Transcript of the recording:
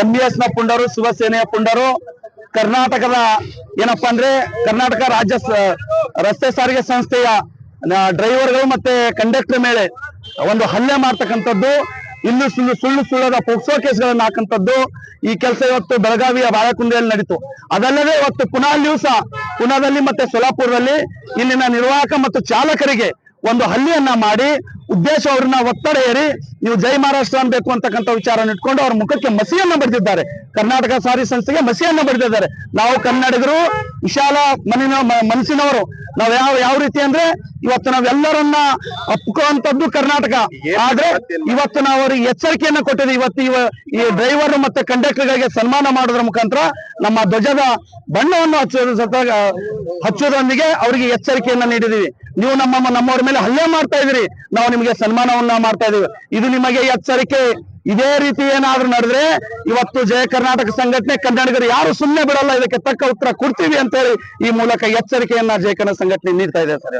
M B ಎಸ್ನ ಪುಂಡರು, ಶಿವಸೇನೆಯ ಪುಂಡರು, ಕರ್ನಾಟಕದ ಏನಪ್ಪಾ ಅಂದ್ರೆ ಕರ್ನಾಟಕ ರಾಜ್ಯ ರಸ್ತೆ ಸಾರಿಗೆ ಸಂಸ್ಥೆಯ ಡ್ರೈವರ್ಗಳು ಮತ್ತೆ ಕಂಡಕ್ಟರ್ ಮೇಲೆ ಒಂದು ಹಲ್ಲೆ ಮಾಡ್ತಕ್ಕಂಥದ್ದು, ಇನ್ನು ಸುಳ್ಳು ಸುಳ್ಳು ಸುಳ್ಳದ ಪೋಕ್ಸೋ ಕೇಸ್ಗಳನ್ನು ಹಾಕಂತದ್ದು ಈ ಕೆಲಸ ಇವತ್ತು ಬೆಳಗಾವಿಯ ಬಾಳಕುಂದೆಯಲ್ಲಿ ನಡೀತು. ಅದಲ್ಲದೆ ಇವತ್ತು ಪುನಃ ದಿವಸ, ಪುನಾದಲ್ಲಿ ಮತ್ತೆ ಸೊಲಾಪುರದಲ್ಲಿ ಇಲ್ಲಿನ ನಿರ್ವಾಹಕ ಮತ್ತು ಚಾಲಕರಿಗೆ ಒಂದು ಹಳ್ಳಿಯನ್ನ ಮಾಡಿ ಉದ್ದೇಶ ಅವ್ರನ್ನ ಒತ್ತಡ ಏರಿ ನೀವು ಜೈ ಮಹಾರಾಷ್ಟ್ರ ಅನ್ಬೇಕು ಅಂತಕ್ಕಂಥ ವಿಚಾರ ಇಟ್ಕೊಂಡು ಅವ್ರ ಮುಖಕ್ಕೆ ಮಸಿಯನ್ನ ಬರೆದಿದ್ದಾರೆ. ಕರ್ನಾಟಕ ಸಾರಿ ಸಂಸ್ಥೆಗೆ ಮಸಿಯನ್ನ ಬರೆದಿದ್ದಾರೆ. ನಾವು ಕನ್ನಡಿಗರು ವಿಶಾಲ ಮನಿನ ಮನಸ್ಸಿನವರು. ನಾವ್ ಯಾವ ಯಾವ ರೀತಿ ಅಂದ್ರೆ ಇವತ್ತು ನಾವೆಲ್ಲರನ್ನ ಅಪ್ಕೋಂತದ್ದು ಕರ್ನಾಟಕ. ಆದ್ರೆ ಇವತ್ತು ನಾವು ಅವ್ರಿಗೆ ಎಚ್ಚರಿಕೆಯನ್ನ ಕೊಟ್ಟಿದ್ವಿ. ಇವತ್ತು ಇವ ಈ ಡ್ರೈವರ್ ಮತ್ತೆ ಕಂಡಕ್ಟರ್ಗಳಿಗೆ ಸನ್ಮಾನ ಮಾಡೋದ್ರ ಮುಖಾಂತರ ನಮ್ಮ ಧ್ವಜದ ಬಣ್ಣವನ್ನು ಹಚ್ಚೋದ್ರ ಹಚ್ಚೋದ್ರೊಂದಿಗೆ ಅವರಿಗೆ ಎಚ್ಚರಿಕೆಯನ್ನ ನೀಡಿದೀವಿ ನೀವು ನಮ್ಮ ನಮ್ಮವ್ರ ಮೇಲೆ ಹಲ್ಲೆ ಮಾಡ್ತಾ ಇದೀರಿ ನಾವು ನಿಮಗೆ ಸನ್ಮಾನವನ್ನ ಮಾಡ್ತಾ ಇದೀವಿ ಇದು ನಿಮಗೆ ಎಚ್ಚರಿಕೆ. ಇದೇ ರೀತಿ ಏನಾದ್ರೂ ನಡೆದ್ರೆ ಇವತ್ತು ಜಯ ಕರ್ನಾಟಕ ಸಂಘಟನೆ ಕನ್ನಡಿಗರು ಯಾರು ಸುಮ್ಮನೆ ಬಿಡಲ್ಲ, ಇದಕ್ಕೆ ತಕ್ಕ ಉತ್ತರ ಕೊಡ್ತೀವಿ ಅಂತ ಹೇಳಿ ಈ ಮೂಲಕ ಎಚ್ಚರಿಕೆಯನ್ನ ಜಯ ಕನ್ನಡ ಸಂಘಟನೆ ನೀಡ್ತಾ ಇದೆ ಸರ್.